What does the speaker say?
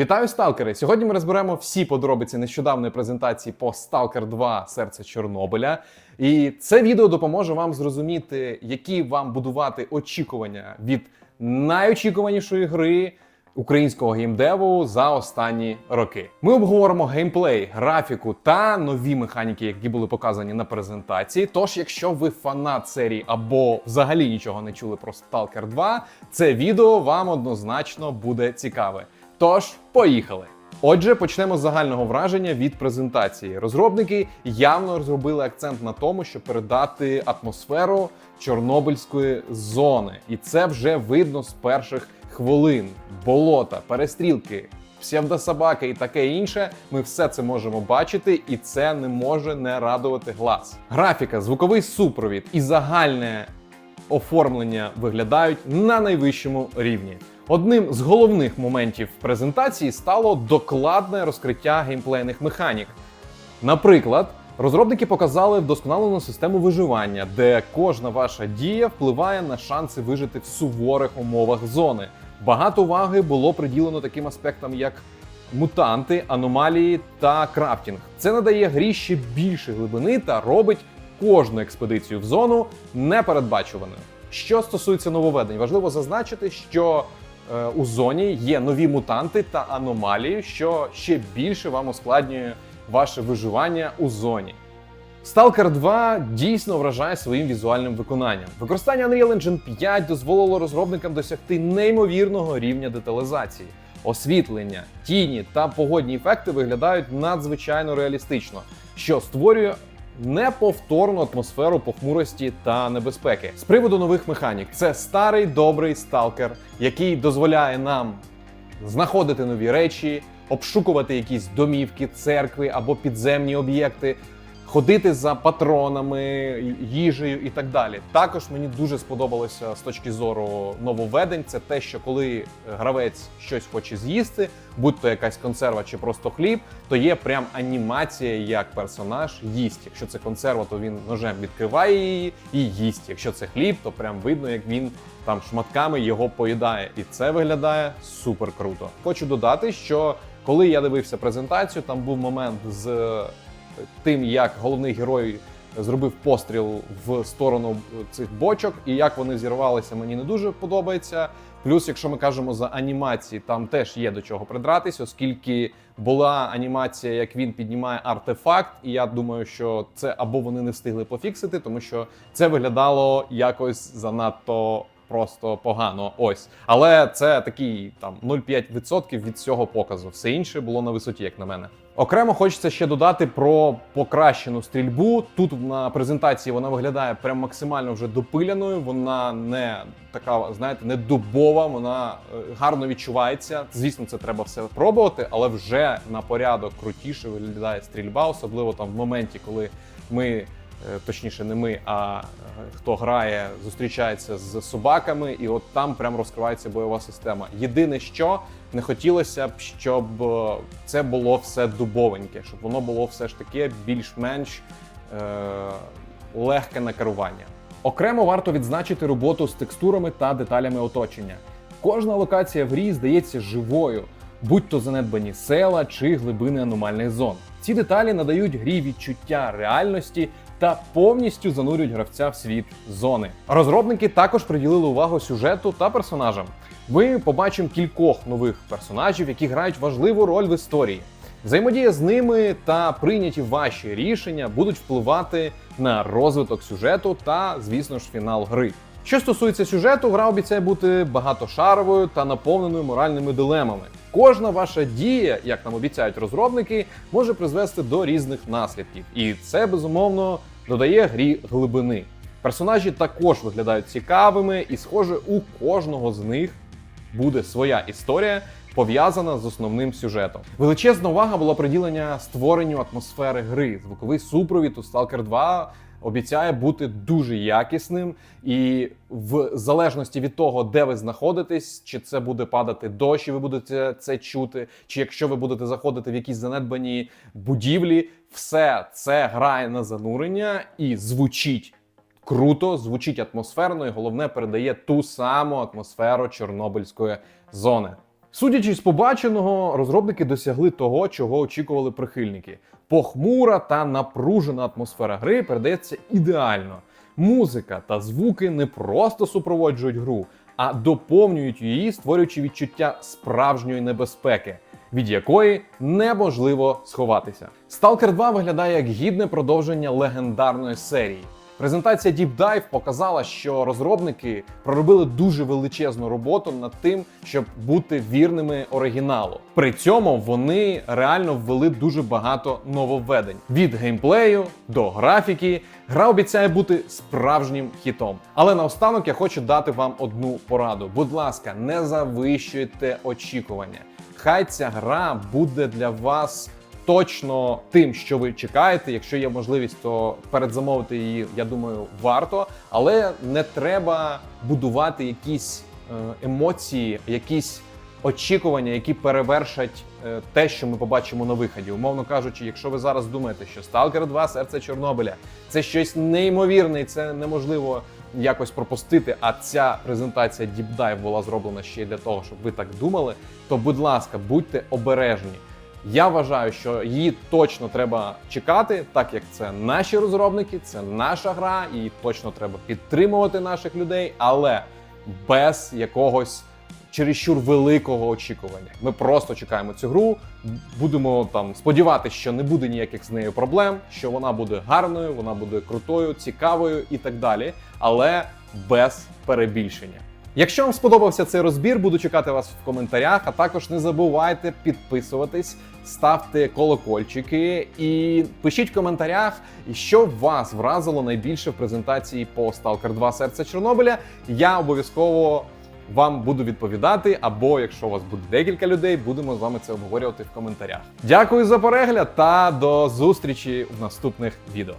Вітаю, сталкери! Сьогодні ми розберемо всі подробиці нещодавної презентації по Stalker 2 Серце Чорнобиля. І це відео допоможе вам зрозуміти, які вам будувати очікування від найочікуванішої гри українського геймдеву за останні роки. Ми обговоримо геймплей, графіку та нові механіки, які були показані на презентації. Тож, якщо ви фанат серії або взагалі нічого не чули про Stalker 2, це відео вам однозначно буде цікаве. Тож, поїхали! Отже, почнемо з загального враження від презентації. Розробники явно зробили акцент на тому, щоб передати атмосферу Чорнобильської зони, і це вже видно з перших хвилин. Болота, перестрілки, псевдособаки і таке інше. Ми все це можемо бачити, і це не може не радувати глаз. Графіка, звуковий супровід і загальне оформлення виглядають на найвищому рівні. Одним з головних моментів презентації стало докладне розкриття геймплейних механік. Наприклад, розробники показали вдосконалену систему виживання, де кожна ваша дія впливає на шанси вижити в суворих умовах зони. Багато уваги було приділено таким аспектам, як мутанти, аномалії та крафтінг. Це надає грі ще більше глибини та робить кожну експедицію в зону непередбачуваною. Що стосується нововведень, важливо зазначити, що у зоні є нові мутанти та аномалії, що ще більше вам ускладнює ваше виживання у зоні. Stalker 2 дійсно вражає своїм візуальним виконанням. Використання Unreal Engine 5 дозволило розробникам досягти неймовірного рівня деталізації. Освітлення, тіні та погодні ефекти виглядають надзвичайно реалістично, що створює неповторну атмосферу похмурості та небезпеки. З приводу нових механік, це старий добрий сталкер, який дозволяє нам знаходити нові речі, обшукувати якісь домівки, церкви або підземні об'єкти, ходити за патронами, їжею і так далі. Також мені дуже сподобалося з точки зору нововведень. Це те, що коли гравець щось хоче з'їсти, будь то якась консерва чи просто хліб, то є прям анімація, як персонаж їсть. Якщо це консерва, то він ножем відкриває її і їсть. Якщо це хліб, то прям видно, як він там шматками його поїдає, і це виглядає супер круто. Хочу додати, що коли я дивився презентацію, там був момент з тим, як головний герой зробив постріл в сторону цих бочок, і як вони зірвалися, мені не дуже подобається. Плюс, якщо ми кажемо за анімації, там теж є до чого придратись, оскільки була анімація, як він піднімає артефакт, і я думаю, що це або вони не встигли пофіксити, тому що це виглядало якось занадто просто погано. Ось, але це такий там 0,5% від цього показу. Все інше було на висоті, як на мене. Окремо хочеться ще додати про покращену стрільбу. Тут на презентації вона виглядає прям максимально вже допиляною. Вона не така, знаєте, не дубова, вона е, гарно відчувається. Звісно, це треба все пробувати, але вже на порядок крутіше виглядає стрільба, особливо там в моменті, коли ми. Е, Точніше, не ми, а е, хто грає, зустрічається з собаками, і от там прям розкривається бойова система. Єдине, що не хотілося б, щоб е, це було все дубовеньке, щоб воно було все ж таки більш-менш е, легке на керування. Окремо варто відзначити роботу з текстурами та деталями оточення. Кожна локація в грі здається живою, будь то занедбані села чи глибини аномальних зон. Ці деталі надають грі відчуття реальності та повністю занурюють гравця в світ зони. Розробники також приділили увагу сюжету та персонажам. Ми побачимо кількох нових персонажів, які грають важливу роль в історії. Взаємодія з ними та прийняті ваші рішення будуть впливати на розвиток сюжету та, звісно ж, фінал гри. Що стосується сюжету, гра обіцяє бути багатошаровою та наповненою моральними дилемами. Кожна ваша дія, як нам обіцяють розробники, може призвести до різних наслідків, і це безумовно додає грі глибини. Персонажі також виглядають цікавими, і, схоже, у кожного з них буде своя історія, пов'язана з основним сюжетом. Величезна увага була приділення створенню атмосфери гри. Звуковий супровід у Stalker 2 обіцяє бути дуже якісним, і в залежності від того, де ви знаходитесь, чи це буде падати дощ, і ви будете це чути, чи якщо ви будете заходити в якісь занедбані будівлі, все це грає на занурення і звучить круто, звучить атмосферно, і головне передає ту саму атмосферу Чорнобильської зони. Судячи з побаченого, розробники досягли того, чого очікували прихильники. Похмура та напружена атмосфера гри передається ідеально. Музика та звуки не просто супроводжують гру, а доповнюють її, створюючи відчуття справжньої небезпеки, від якої неможливо сховатися. Stalker 2 виглядає як гідне продовження легендарної серії. Презентація Deep Dive показала, що розробники проробили дуже величезну роботу над тим, щоб бути вірними оригіналу. При цьому вони реально ввели дуже багато нововведень від геймплею до графіки. Гра обіцяє бути справжнім хітом. Але наостанок я хочу дати вам одну пораду. Будь ласка, не завищуйте очікування. Хай ця гра буде для вас точно тим, що ви чекаєте. Якщо є можливість, то передзамовити її, я думаю, варто. Але не треба будувати якісь е, емоції, якісь очікування, які перевершать е, те, що ми побачимо на виході. Умовно кажучи, якщо ви зараз думаєте, що Stalker 2 серце Чорнобиля це щось неймовірне, і це неможливо якось пропустити. А ця презентація Deep Dive була зроблена ще й для того, щоб ви так думали. То, будь ласка, будьте обережні. Я вважаю, що її точно треба чекати, так як це наші розробники, це наша гра, і точно треба підтримувати наших людей, але без якогось чересчур великого очікування. Ми просто чекаємо цю гру, будемо там сподіватися, що не буде ніяких з нею проблем, що вона буде гарною, вона буде крутою, цікавою і так далі, але без перебільшення. Якщо вам сподобався цей розбір, буду чекати вас в коментарях. А також не забувайте підписуватись, ставте колокольчики і пишіть в коментарях, що вас вразило найбільше в презентації по Stalker 2 серце Чорнобиля. Я обов'язково вам буду відповідати, або якщо у вас буде декілька людей, будемо з вами це обговорювати в коментарях. Дякую за перегляд та до зустрічі в наступних відео.